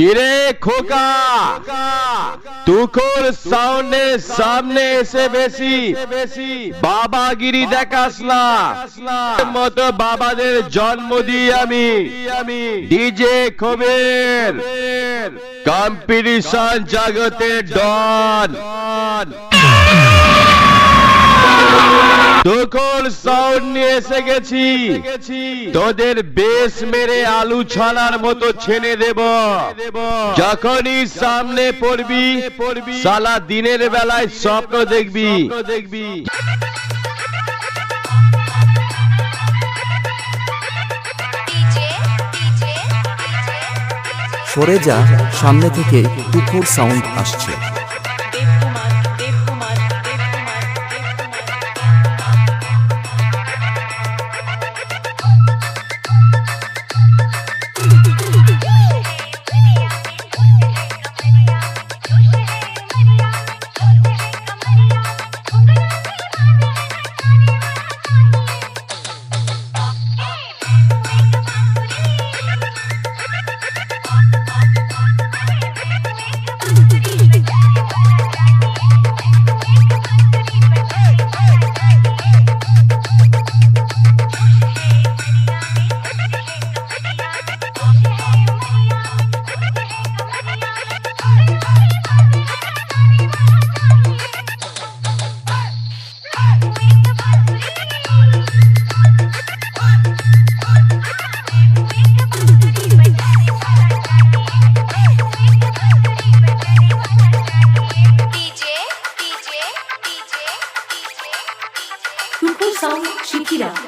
কিরে খোকা তুকুর সামনে সামনে এসে বেশি। বাবাগিরি দেখাস না। মতো বাবাদের জন্ম দিই আমি আমি। ডিজে খবের। কম্পিটিশন জগতের ডন। তখন সাউন্ড নিয়ে এসে গেছি। তোদের বেশ মেরে আলু ছড়ার মতো ছেনে দেব। যখনই সামনে পড়বি, সালা দিনের বেলায় স্বপ্ন দেখবি। দেখবি সরে যা, সামনে থেকে টুকুর সাউন্ড আসছে।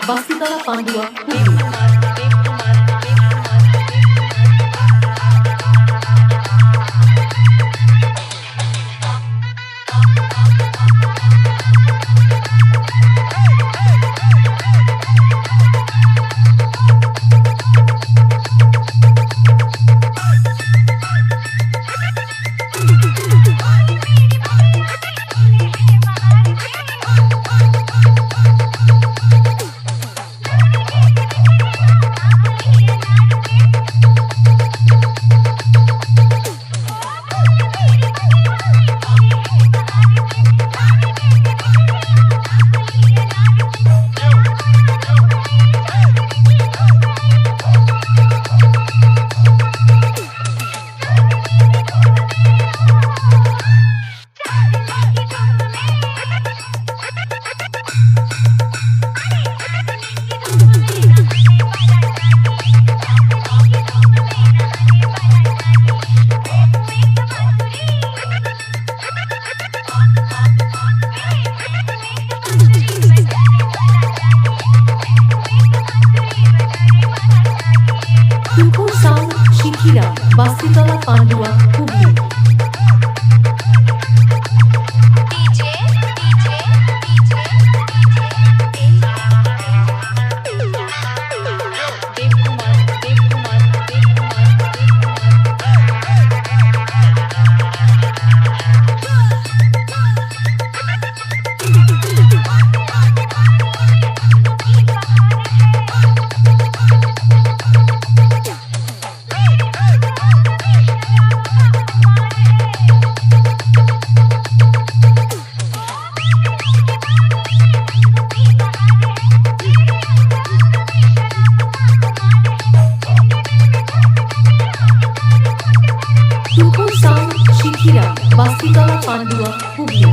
শিখিরা বাস্তিতলা পান্ডুয়া বাস্তিতলা পান্ডুয়া হুগলি। পান্ডুয়া হুগলি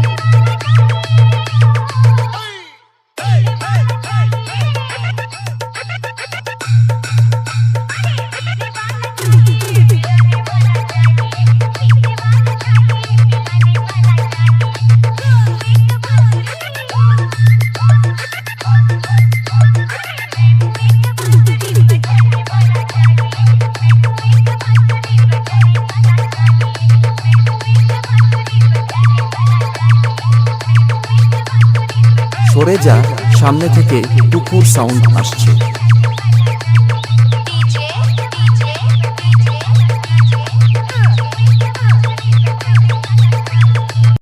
সরে যা সামনে থেকে টুকুর সাউন্ড আসছে।